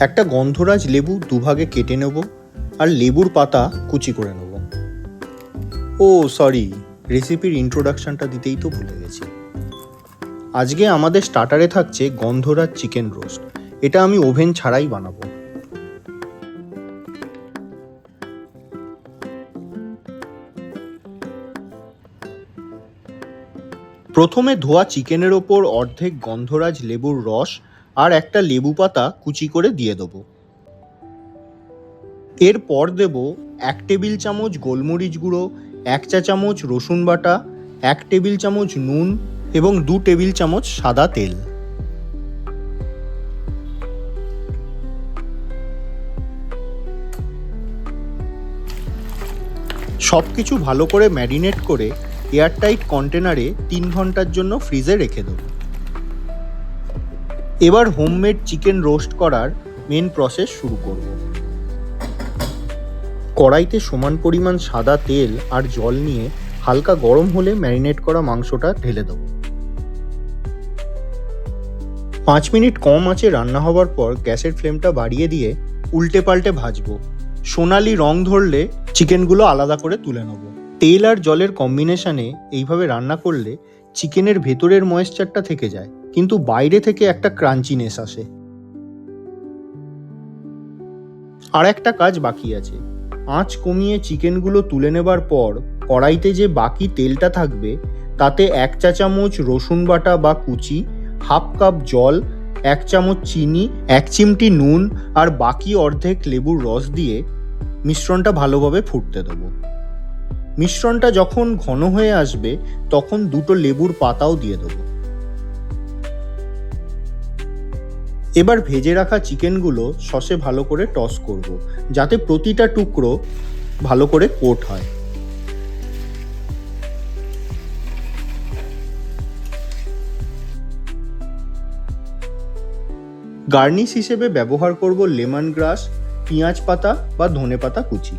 একটা গন্ধরাজ লেবু দুভাগে কেটে নেব আর লেবুর পাতা কুচি করে নেব। ও সরি রেসিপির ইন্ট্রোডাকশনটা দিতেই তো ভুলে গেছি। আজকে আমাদের স্টার্টারে থাকছে গন্ধরাজ চিকেন রোস্ট এটা আমি ওভেন ছাড়াই বানাবো। প্রথমে ধোয়া চিকেনের ওপর অর্ধেক গন্ধরাজ লেবুর রস আর একটা লেবু পাতা কুচি করে দিয়ে দেবো। এরপর দেব এক টেবিল চামচ গোলমরিচ গুঁড়ো, এক চা চামচ রসুন বাটা, এক টেবিল চামচ নুন এবং দু টেবিল চামচ সাদা তেল। সব কিছু ভালো করে ম্যারিনেট করে এয়ারটাইট কন্টেনারে তিন ঘণ্টার জন্য ফ্রিজে রেখে দেবো। এবার হোমমেড চিকেন রোস্ট করার মেন প্রসেস শুরু করব। কড়াইতে সমান পরিমাণ সাদা তেল আর জল নিয়ে হালকা গরম হলে ম্যারিনেট করা মাংসটা ঢেলে দেবো। পাঁচ মিনিট কম আঁচে রান্না হওয়ার পর গ্যাসের ফ্লেমটা বাড়িয়ে দিয়ে উল্টে পাল্টে ভাজবো। সোনালি রং ধরলে চিকেনগুলো আলাদা করে তুলে নেব। তেল আর জলের কম্বিনেশনে এইভাবে রান্না করলে চিকেনের ভেতরের ময়েশ্চারটা থেকে যায়, কিন্তু বাইরে থেকে একটা ক্রাঞ্চিনেস আসে। আর একটা কাজ বাকি আছে। আঁচ কমিয়ে চিকেনগুলো তুলে নেবার পর কড়াইতে যে বাকি তেলটা থাকবে, তাতে এক চা চামচ রসুন বাটা বা কুচি, হাফ কাপ জল, এক চামচ চিনি, এক চিমটি নুন আর বাকি অর্ধেক লেবুর রস দিয়ে মিশ্রণটা ভালোভাবে ফুটতে দেবো। মিশ্রণটা যখন ঘন হয়ে আসবে, তখন দুটো লেবুর পাতাও দিয়ে দেবো। এবার ভেজে রাখা চিকেনগুলো সসে ভালো করে টস করব, যাতে প্রতিটা টুকরো ভালো করে কোট হয়। গার্নিশ হিসেবে ব্যবহার করব লেমন গ্রাস, পেঁয়াজ পাতা বা ধনে পাতা কুচি।